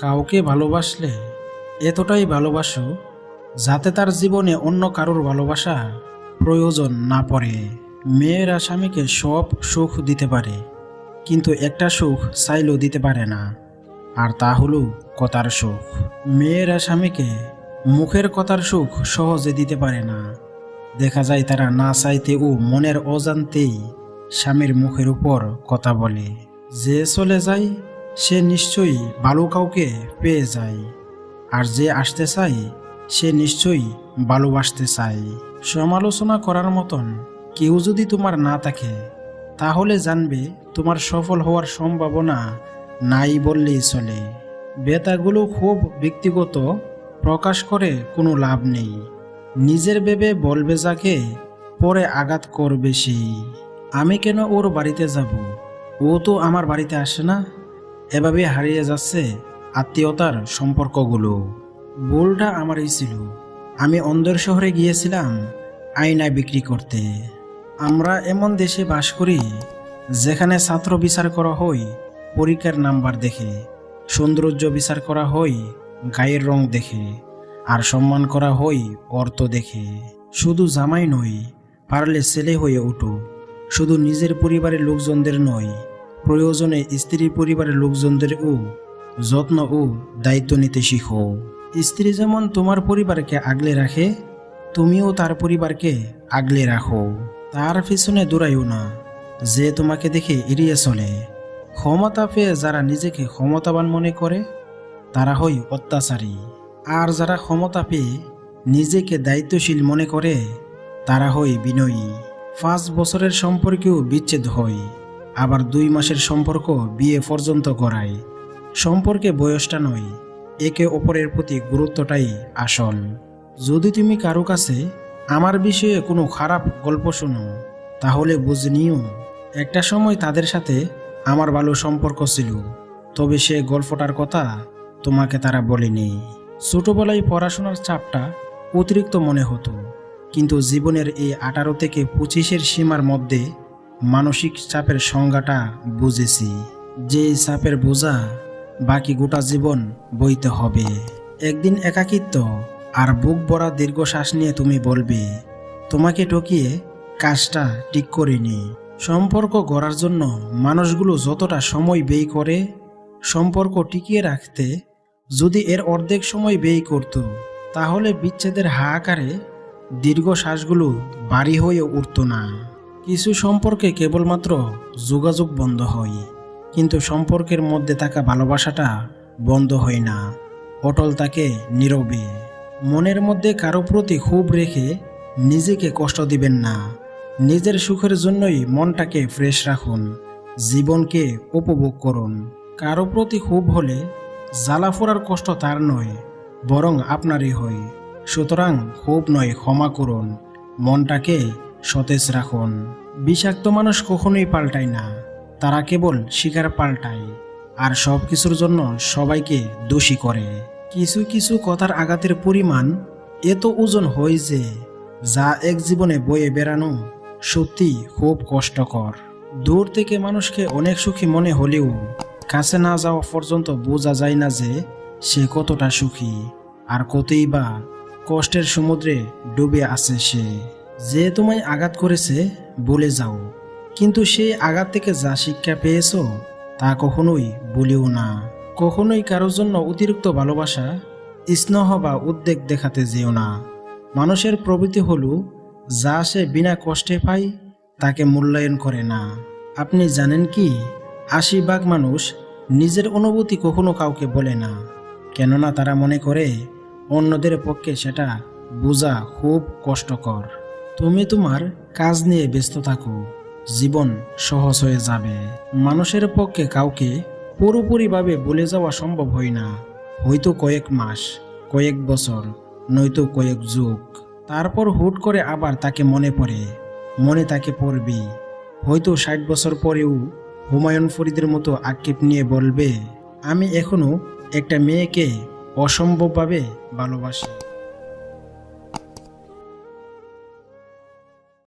কাউকে ভালোবাসলে এতটাই ভালোবাসো যাতে তার জীবনে অন্য কারোর ভালোবাসা প্রয়োজন না পড়ে। মেয়েরা স্বামীকে সব সুখ দিতে পারে, কিন্তু একটা সুখ চাইলেও দিতে পারে না, আর তা হলো কথার সুখ। মেয়েরা স্বামীকে মুখের কথার সুখ সহজে দিতে পারে না। দেখা যায় তারা না চাইতে ও মনের অজান্তেই স্বামীর মুখের উপর কথা বলে। যে চলে যায় সে নিশ্চয়ই ভালো কাউকে পেয়ে যায়। আর যে আসতে চায়, সে নিশ্চয়ই ভালোবাসতে চায়। সমালোচনা করার মতন কেউ যদি তোমার না থাকে, তাহলে জানবে তোমার সফল হওয়ার সম্ভাবনা নাই বললেই চলে। বেতাগুলো খুব ব্যক্তিগত, প্রকাশ করে কোনো লাভ নেই। নিজের ভেবে বলবে যাকে, পরে আঘাত করবে সেই। আমি কেন ওর বাড়িতে যাব? ও তো আমার বাড়িতে আসে না? এভাবে হারিয়ে যাচ্ছে আত্মীয়তার সম্পর্কগুলো। ভুলটা আমারই ছিল। আমি অন্দর শহরে গিয়েছিলাম আয়না বিক্রি করতে। আমরা এমন দেশে বাস করি যেখানে ছাত্র বিচার করা হয় পরীক্ষার নাম্বার দেখে, সৌন্দর্য বিচার করা হয় গায়ের রং দেখে, আর সম্মান করা হয় অর্থ দেখে। শুধু জামাই নয়, পারলে ছেলে হয়ে ওঠো শুধু নিজের পরিবারের লোকজনদের নয় প্রয়োজনে স্ত্রীর পরিবারের লোকজনদেরও যত্ন ও দায়িত্ব নিতে শিখো। স্ত্রী যেমন তোমার পরিবারকে আগলে রাখে, তুমিও তার পরিবারকে আগলে রাখো। তার পিছনে দৌড়াইও না, যে তোমাকে দেখে এড়িয়ে চলে। ক্ষমতা পেয়ে যারা নিজেকে ক্ষমতাবান মনে করে, তারা হয় অত্যাচারী। আর যারা ক্ষমতা পেয়ে নিজেকে দায়িত্বশীল মনে করে, তারা হয় বিনয়ী। পাঁচ বছরের সম্পর্কেও বিচ্ছেদ হয়। আবার দুই মাসের সম্পর্ক বিয়ে পর্যন্ত করায় সম্পর্কে বয়সটা নয়, একে অপরের প্রতি গুরুত্বটাই আসল। যদি তুমি কারও কাছে আমার বিষয়ে কোনো খারাপ গল্প শোনো, তাহলে বুঝে নিও, একটা সময় তাদের সাথে আমার ভালো সম্পর্ক ছিল, তবে সে গল্পটার কথা তোমাকে তারা বলেনি। ছোটবেলায় পড়াশোনার চাপটা অতিরিক্ত মনে হতো, কিন্তু জীবনের এই আঠারো থেকে পঁচিশের সীমার মধ্যে মানসিক চাপের সংজ্ঞাটা বুঝেছি। যে চাপের বোঝা বাকি গোটা জীবন বইতে হবে। একদিন একাকিত্ব আর বুক ভরা দীর্ঘশ্বাস নিয়ে তুমি বলবে, তোমাকে ঠকিয়ে কাজটা ঠিক করিনি। সম্পর্ক গড়ার জন্য মানুষগুলো যতটা সময় ব্যয় করে, সম্পর্ক টিকিয়ে রাখতে যদি এর অর্ধেক সময় ব্যয় করত, তাহলে বিচ্ছেদের হাহাকারে দীর্ঘশ্বাসগুলো বাড়ি হয়ে উঠত না। কিছু সম্পর্কে কেবলমাত্র যোগাযোগ বন্ধ হয়, কিন্তু সম্পর্কের মধ্যে থাকা ভালোবাসাটা বন্ধ হয় না। অটল তাকে নীরবে, মনের মধ্যে কারও প্রতি খুব রেখে নিজেকে কষ্ট দিবেন না। নিজের সুখের জন্যই মনটাকে ফ্রেশ রাখুন, জীবনকে উপভোগ করুন। কারও প্রতি খুব হলে জ্বালা ফোড়ার কষ্ট তার নয়, বরং আপনারই হয়। সুতরাং খুব নয়, ক্ষমা করুন। মনটাকে সতেজ রাখুন। বিষাক্ত মানুষ কখনোই পাল্টায় না। তারা কেবল শিকার পাল্টায়। আর সব কিছুর জন্য সবাইকে দোষী করে। কিছু কিছু কথার আঘাতের পরিমাণ এত ওজন হয় যে, যা এক জীবনে বয়ে বেড়ানো সত্যি খুব কষ্টকর। দূর থেকে মানুষকে অনেক সুখী মনে হলেও কাছে না যাওয়া পর্যন্ত বোঝা যায় না যে, সে কতটা সুখী। আর কতই বা কষ্টের সমুদ্রে ডুবে আছে সে। যে তোমায় আঘাত করেছে, বলে যাও। কিন্তু সেই আঘাত থেকে যা শিক্ষা পেয়েছ, তা কখনোই বলিও না। কখনোই কারোর জন্য অতিরিক্ত ভালোবাসা, স্নেহ বা উদ্বেগ দেখাতে যেও না। মানুষের প্রবৃত্তি হলো, যা সে বিনা কষ্টে পায়, তাকে মূল্যায়ন করে না। আপনি জানেন কি? আশি ভাগ মানুষ নিজের অনুভূতি কখনো কাউকে বলে না। কেননা তারা মনে করে, অন্যদের পক্ষে সেটা বোঝা খুব কষ্টকর। তুমি তোমার কাজ নিয়ে ব্যস্ত থাকো। জীবন সহজ হয়ে যাবে। মানুষের পক্ষে কাউকে পুরোপুরিভাবে বলে যাওয়া সম্ভব হয় না। হয়তো কয়েক মাস, কয়েক বছর, নয়তো কয়েক যুগ। তারপর হুট করে আবার তাকে মনে পড়ে, মনে তাকে পড়বে। হয়তো ষাট বছর পরেও হুমায়ুন ফরিদের মতো আক্ষেপ নিয়ে বলবে, আমি এখনও একটা মেয়েকে অসম্ভবভাবে ভালোবাসি।